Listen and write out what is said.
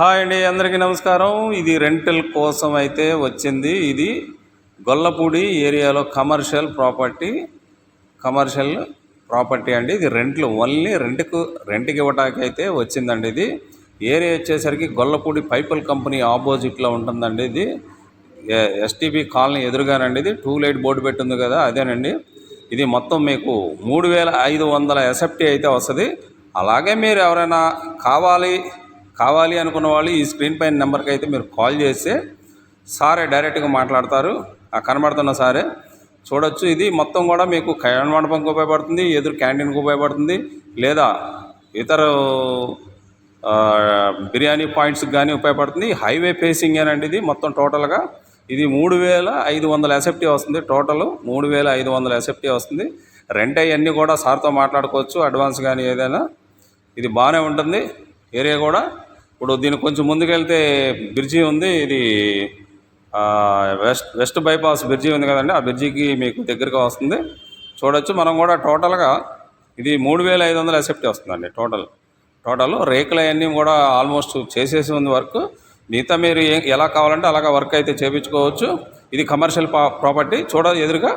Hi అండి అందరికీ నమస్కారం. ఇది రెంటల్ కోసం అయితే వచ్చింది. ఇది గొల్లపూడి ఏరియాలో కమర్షియల్ ప్రాపర్టీ కమర్షియల్ ప్రాపర్టీ అండి. ఇది రెంట్లు ఓన్లీ రెంట్కు రెంట్కి ఇవ్వడానికి అయితే వచ్చిందండి ఇది. ఏరియా వచ్చేసరికి గొల్లపూడి పైపుల్ కంపెనీ ఆపోజిట్లో ఉంటుందండి ఇది. ఎస్టీబీ కాలనీ ఎదురుగానండి ఇది. టూ లైట్ బోర్డు పెట్టింది కదా అదేనండి. ఇది మొత్తం మీకు మూడు వేల ఐదు వందల ఎస్ఎఫ్టీ అయితే వస్తుంది. అలాగే మీరు ఎవరైనా కావాలి కావాలి అనుకున్న వాళ్ళు ఈ స్క్రీన్ పైన నెంబర్కి అయితే మీరు కాల్ చేస్తే సారే డైరెక్ట్గా మాట్లాడతారు. ఆ కనబడుతున్న సారే. చూడొచ్చు. ఇది మొత్తం కూడా మీకు కళ్యాణ మండపంకి ఉపయోగపడుతుంది ఎదురు క్యాంటీన్కి ఉపయోగపడుతుంది లేదా ఇతర బిర్యానీ పాయింట్స్కి కానీ ఉపయోగపడుతుంది. హైవే ఫేసింగ్ ఏనండి ఇది మొత్తం టోటల్గా. ఇది మూడు వేల ఐదు వందల ఎసెప్టీ వస్తుంది టోటల్. మూడు వేల ఐదు వందల ఎసెప్టీ వస్తుంది. రెంట్ అవన్నీ కూడా సార్తో మాట్లాడుకోవచ్చు అడ్వాన్స్ కానీ ఏదైనా. ఇది బాగానే ఉంటుంది. ఏరియా కూడా ఇప్పుడు దీనికి కొంచెం ముందుకెళ్తే బ్రిడ్జి ఉంది ఇది వెస్ట్ వెస్ట్ బైపాస్ బ్రిడ్జి ఉంది కదండి ఆ బ్రిడ్జికి మీకు దగ్గరగా వస్తుంది. చూడొచ్చు మనం కూడా టోటల్గా ఇది మూడు వేల ఐదు వందల ఎసెప్టీ వస్తుందండి టోటల్. టోటల్ రేకులు అవన్నీ కూడా ఆల్మోస్ట్ చేసేసి ఉంది వర్క్. మిగతా మీరు ఎలా కావాలంటే అలాగా వర్క్ అయితే చేయించుకోవచ్చు ఇది కమర్షియల్ ప్రాపర్టీ చూడ ఎదురుగా